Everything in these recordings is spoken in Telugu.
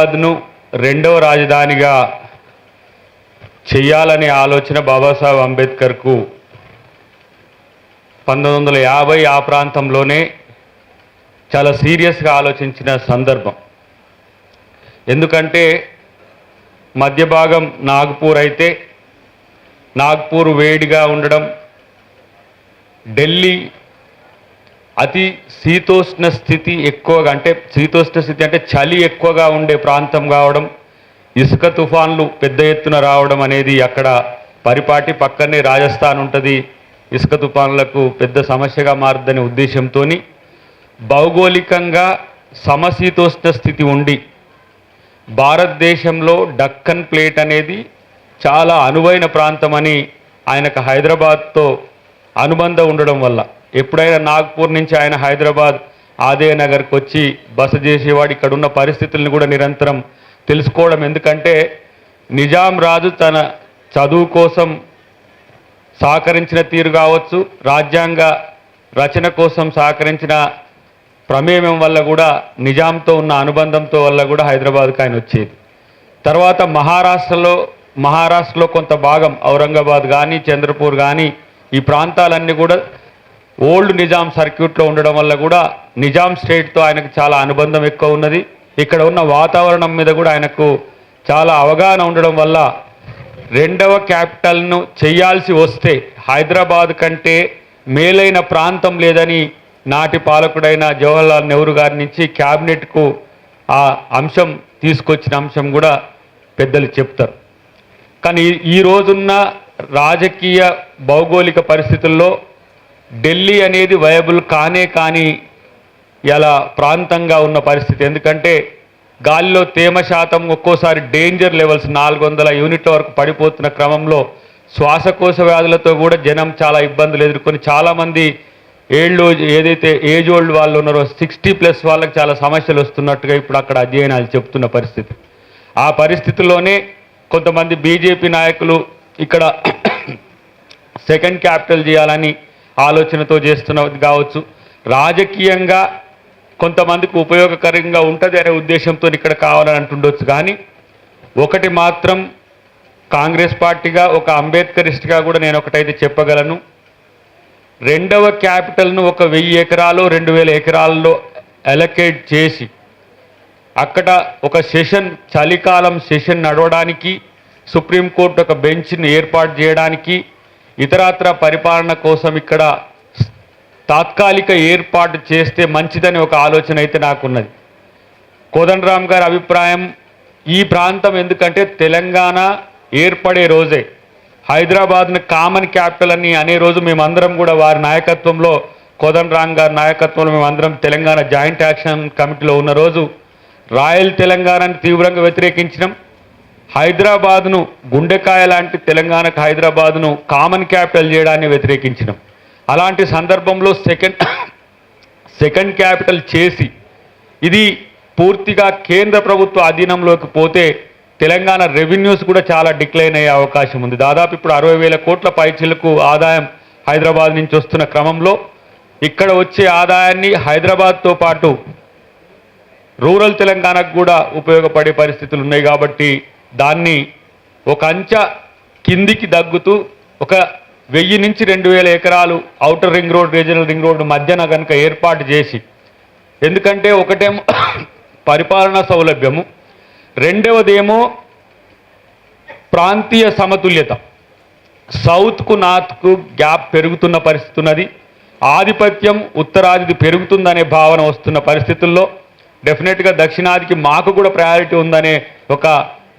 హైదరాబాద్ను రెండవ రాజధానిగా చేయాలనే ఆలోచన బాబాసాహెబ్ అంబేద్కర్కు పంతొమ్మిది వందల యాభై ఆ ప్రాంతంలోనే చాలా సీరియస్గా ఆలోచించిన సందర్భం. ఎందుకంటే మధ్య భాగం నాగ్పూర్ అయితే నాగ్పూర్ వేడిగా ఉండడం ఢిల్లీ అతి శీతోష్ణ స్థితి ఎక్కువగా అంటే శీతోష్ణ స్థితి అంటే చలి ఎక్కువగా ఉండే ప్రాంతం కావడం ఇసుక తుఫాన్లు పెద్ద ఎత్తున రావడం అనేది అక్కడ పరిపాటి పక్కనే రాజస్థాన్ ఉంటుంది. ఇసుక తుఫాన్లకు పెద్ద సమస్యగా మారుద్దనే ఉద్దేశంతో భౌగోళికంగా సమశీతోష్ణ స్థితి ఉండి భారతదేశంలో డక్కన్ ప్లేట్ అనేది చాలా అనువైన ప్రాంతం అని ఆయనకు హైదరాబాద్తో అనుబంధం ఉండడం వల్ల ఎప్పుడైనా నాగ్పూర్ నుంచి ఆయన హైదరాబాద్ ఆదయ నగర్కి వచ్చి బస చేసేవాడు. ఇక్కడ ఉన్న పరిస్థితులను కూడా నిరంతరం తెలుసుకోవడం. ఎందుకంటే నిజాం రాజు తన చదువు కోసం సహకరించిన తీరు కావచ్చు రాజ్యాంగ రచన కోసం సహకరించిన ప్రమేయం వల్ల కూడా నిజాంతో ఉన్న అనుబంధంతో వల్ల కూడా హైదరాబాద్కి ఆయన వచ్చేది. తర్వాత మహారాష్ట్రలో మహారాష్ట్రలో కొంత భాగం ఔరంగాబాద్ కానీ చంద్రపూర్ కానీ ఈ ప్రాంతాలన్నీ కూడా ఓల్డ్ నిజాం సర్క్యూట్లో ఉండడం వల్ల కూడా నిజాం స్టేట్తో ఆయనకు చాలా అనుబంధం ఎక్కువ ఉన్నది. ఇక్కడ ఉన్న వాతావరణం మీద కూడా ఆయనకు చాలా అవగాహన ఉండడం వల్ల రెండవ క్యాపిటల్ను చేయాల్సి వస్తే హైదరాబాద్ కంటే మేలైన ప్రాంతం లేదని నాటి పాలకుడైన జవహర్లాల్ నెహ్రూ గారి నుంచి క్యాబినెట్కు ఆ అంశం తీసుకొచ్చిన అంశం కూడా పెద్దలు చెప్తారు. కానీ ఈ- ఈ రోజున్న రాజకీయ భౌగోళిక పరిస్థితుల్లో ఢిల్లీ అనేది వయబుల్ కానే కానీ ఇలా ప్రాంతంగా ఉన్న పరిస్థితి. ఎందుకంటే గాలిలో తేమ శాతం ఒక్కోసారి డేంజర్ లెవెల్స్ నాలుగు వందల యూనిట్ల వరకు పడిపోతున్న క్రమంలో శ్వాసకోశ వ్యాధులతో కూడా జనం చాలా ఇబ్బందులు ఎదుర్కొని చాలామంది ఏళ్ళు ఏదైతే ఏజ్ ఓల్డ్ వాళ్ళు ఉన్నారో సిక్స్టీ ప్లస్ వాళ్ళకి చాలా సమస్యలు వస్తున్నట్టుగా ఇప్పుడు అక్కడ అధ్యయనాలు చెప్తున్న పరిస్థితి. ఆ పరిస్థితుల్లోనే కొంతమంది బీజేపీ నాయకులు ఇక్కడ సెకండ్ క్యాపిటల్ చేయాలని ఆలోచనతో చేస్తున్నది కావచ్చు. రాజకీయంగా కొంతమందికి ఉపయోగకరంగా ఉంటుంది అనే ఉద్దేశంతో ఇక్కడ కావాలని అంటుండొచ్చు కానీ ఒకటి మాత్రం కాంగ్రెస్ పార్టీగా ఒక అంబేద్కరిస్ట్గా కూడా నేను ఒకటైతే చెప్పగలను. రెండవ క్యాపిటల్ను ఒక వెయ్యి ఎకరాలు రెండు వేల ఎకరాల్లో అలొకేట్ చేసి అక్కడ ఒక సెషన్ చలికాలం సెషన్ నడవడానికి సుప్రీంకోర్టు ఒక బెంచ్ని ఏర్పాటు చేయడానికి ఇతరత్ర పరిపాలన కోసం ఇక్కడ తాత్కాలిక ఏర్పాటు చేస్తే మంచిదని ఒక ఆలోచన అయితే నాకున్నది. కోదండరామ్ గారి అభిప్రాయం ఈ ప్రాంతం ఎందుకంటే తెలంగాణ ఏర్పడే రోజే. హైదరాబాద్ను కామన్ క్యాపిటల్ అని అనే రోజు మేమందరం కూడా వారి నాయకత్వంలో కోదండరామ్ గారి నాయకత్వంలో మేమందరం తెలంగాణ జాయింట్ యాక్షన్ కమిటీలో ఉన్న రోజు రాయల్ తెలంగాణని తీవ్రంగా వ్యతిరేకించినాం. హైదరాబాద్ను గుండెకాయ లాంటి తెలంగాణకు హైదరాబాద్ను కామన్ క్యాపిటల్ చేయడాన్ని వ్యతిరేకించినాం. అలాంటి సందర్భంలో సెకండ్ సెకండ్ క్యాపిటల్ చేసి ఇది పూర్తిగా కేంద్ర ప్రభుత్వ అధీనంలోకి పోతే తెలంగాణ రెవెన్యూస్ కూడా చాలా డిక్లైన్ అయ్యే అవకాశం ఉంది. దాదాపు ఇప్పుడు అరవై వేల కోట్ల పైచీలకు ఆదాయం హైదరాబాద్ నుంచి వస్తున్న క్రమంలో ఇక్కడ వచ్చే ఆదాయాన్ని హైదరాబాద్తో పాటు రూరల్ తెలంగాణకు కూడా ఉపయోగపడే పరిస్థితులు ఉన్నాయి కాబట్టి దాన్ని ఒక అంచ కిందికి దగ్గుతూ ఒక వెయ్యి నుంచి రెండు వేల ఎకరాలు outer ring road regional ring road మధ్యన కనుక ఏర్పాటు చేసి ఎందుకంటే ఒకటేమో పరిపాలనా సౌలభ్యము. రెండవదేమో ప్రాంతీయ సమతుల్యత. సౌత్కు నార్త్కు గ్యాప్ పెరుగుతున్న పరిస్థితి ఉన్నది ఆధిపత్యం ఉత్తరాదిది పెరుగుతుందనే భావన వస్తున్న పరిస్థితుల్లో డెఫినెట్గా దక్షిణాదికి మాకు కూడా ప్రయారిటీ ఉందనే ఒక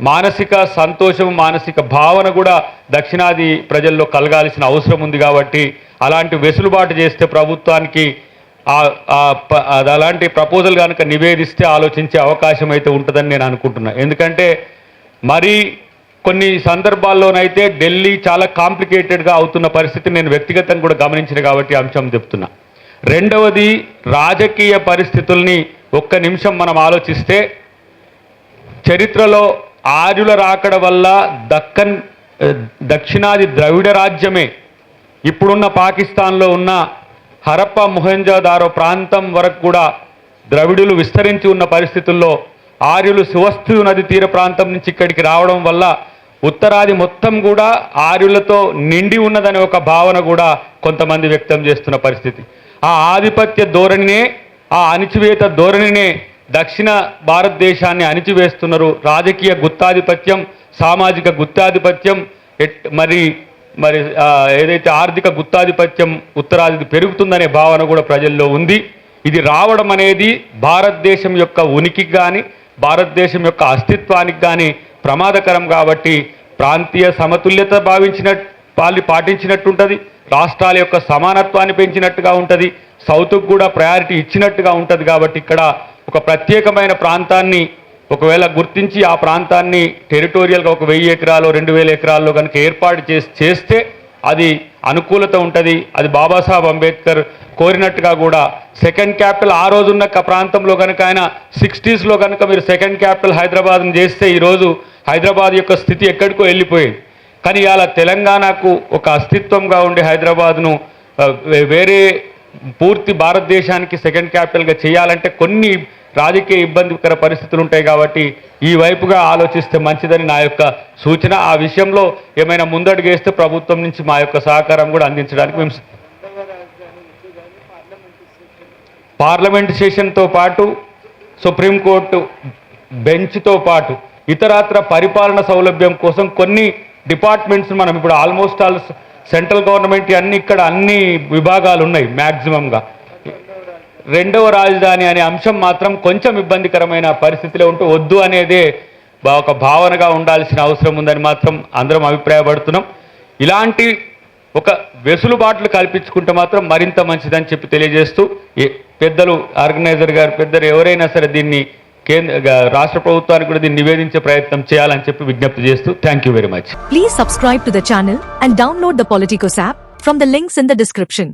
మానసిక సంతోషం మానసిక భావన కూడా దక్షిణాది ప్రజల్లో కలగాల్సిన అవసరం ఉంది కాబట్టి అలాంటి వెసులుబాటు చేస్తే ప్రభుత్వానికి అది అలాంటి ప్రపోజల్ కనుక నివేదిస్తే ఆలోచించే అవకాశం అయితే ఉంటుందని నేను అనుకుంటున్నా. ఎందుకంటే మరి కొన్ని సందర్భాల్లోనైతే ఢిల్లీ చాలా కాంప్లికేటెడ్గా అవుతున్న పరిస్థితి నేను వ్యక్తిగతంగా కూడా గమనించిన కాబట్టి అంశం చెప్తున్నా. రెండవది రాజకీయ పరిస్థితుల్ని ఒక్క నిమిషం మనం ఆలోచిస్తే చరిత్రలో ఆర్యుల రాకడ వల్ల దక్కన్ దక్షిణాది ద్రవిడ రాజ్యమే. ఇప్పుడున్న పాకిస్తాన్లో ఉన్న హరప్ప మొహంజాదారో ప్రాంతం వరకు కూడా ద్రవిడులు విస్తరించి ఉన్న పరిస్థితుల్లో ఆర్యులు సువస్తు నది తీర ప్రాంతం నుంచి ఇక్కడికి రావడం వల్ల ఉత్తరాది మొత్తం కూడా ఆర్యులతో నిండి ఉన్నదనే ఒక భావన కూడా కొంతమంది వ్యక్తం చేస్తున్న పరిస్థితి. ఆ ఆధిపత్య ధోరణినే ఆ అణిచివేత ధోరణినే దక్షిణ భారతదేశాన్ని అణిచివేస్తున్నారు. రాజకీయ గుత్తాధిపత్యం సామాజిక గుత్తాధిపత్యం ఎట్- మరి మరి ఏదైతే ఆర్థిక గుత్తాధిపత్యం ఉత్తరాది పెరుగుతుందనే భావన కూడా ప్రజల్లో ఉంది. ఇది రావడం అనేది భారతదేశం యొక్క ఉనికికి కానీ భారతదేశం యొక్క అస్తిత్వానికి కానీ ప్రమాదకరం కాబట్టి ప్రాంతీయ సమతుల్యత భావించిన వాళ్ళు పాటించినట్టుంటుంది. రాష్ట్రాల యొక్క సమానత్వాన్ని పెంచినట్టుగా ఉంటుంది. సౌత్కు కూడా ప్రయారిటీ ఇచ్చినట్టుగా ఉంటుంది కాబట్టి ఇక్కడ ఒక ప్రత్యేకమైన ప్రాంతాన్ని ఒకవేళ గుర్తించి ఆ ప్రాంతాన్ని టెరిటోరియల్గా ఒక వెయ్యి ఎకరాలు రెండు వేల ఎకరాల్లో కనుక ఏర్పాటు చేసి చేస్తే అది అనుకూలత ఉంటుంది. అది బాబాసాహెబ్ అంబేద్కర్ కోరినట్టుగా కూడా సెకండ్ క్యాపిటల్ ఆ రోజున్న ప్రాంతంలో కనుక ఆయన సిక్స్టీస్లో కనుక మీరు సెకండ్ క్యాపిటల్ హైదరాబాద్ని చేస్తే ఈరోజు హైదరాబాద్ యొక్క స్థితి ఎక్కడికో వెళ్ళిపోయింది. కానీ ఇలా తెలంగాణకు ఒక అస్తిత్వంగా ఉండే హైదరాబాద్ను వేరే పూర్తి భారతదేశానికి సెకండ్ క్యాపిటల్గా చేయాలంటే కొన్ని రాజకీయ ఇబ్బందికర పరిస్థితులు ఉంటాయి కాబట్టి ఈ వైపుగా ఆలోచిస్తే మంచిదని నా యొక్క సూచన. ఆ విషయంలో ఏమైనా ముందడుగేస్తే ప్రభుత్వం నుంచి మా యొక్క సహకారం కూడా అందించడానికి మేము పార్లమెంట్ సెషన్తో పాటు సుప్రీంకోర్టు బెంచ్తో పాటు ఇతరత్ర పరిపాలన సౌలభ్యం కోసం కొన్ని డిపార్ట్మెంట్స్ మనం ఇప్పుడు ఆల్మోస్ట్ ఆల్ సెంట్రల్ గవర్నమెంట్ అన్ని ఇక్కడ అన్ని విభాగాలు ఉన్నాయి మ్యాక్సిమంగా. రెండవ రాజధాని అనే అంశం మాత్రం కొంచెం ఇబ్బందికరమైన పరిస్థితిలో ఉంటూ వద్దు అనేదే ఒక భావనగా ఉండాల్సిన అవసరం ఉందని మాత్రం అందరం అభిప్రాయపడుతున్నాం. ఇలాంటి ఒక వెసులుబాట్లు కల్పించుకుంటే మాత్రం మరింత మంచిదని చెప్పి తెలియజేస్తూ పెద్దలు ఆర్గనైజర్ గారు పెద్దలు ఎవరైనా సరే దీన్ని కేంద్ర రాష్ట్ర ప్రభుత్వానికి కూడా దీన్ని నివేదించే ప్రయత్నం చేయాలని చెప్పి విజ్ఞప్తి చేస్తూ thank you very much. Please subscribe to the channel and download the Politicos app from the links in the description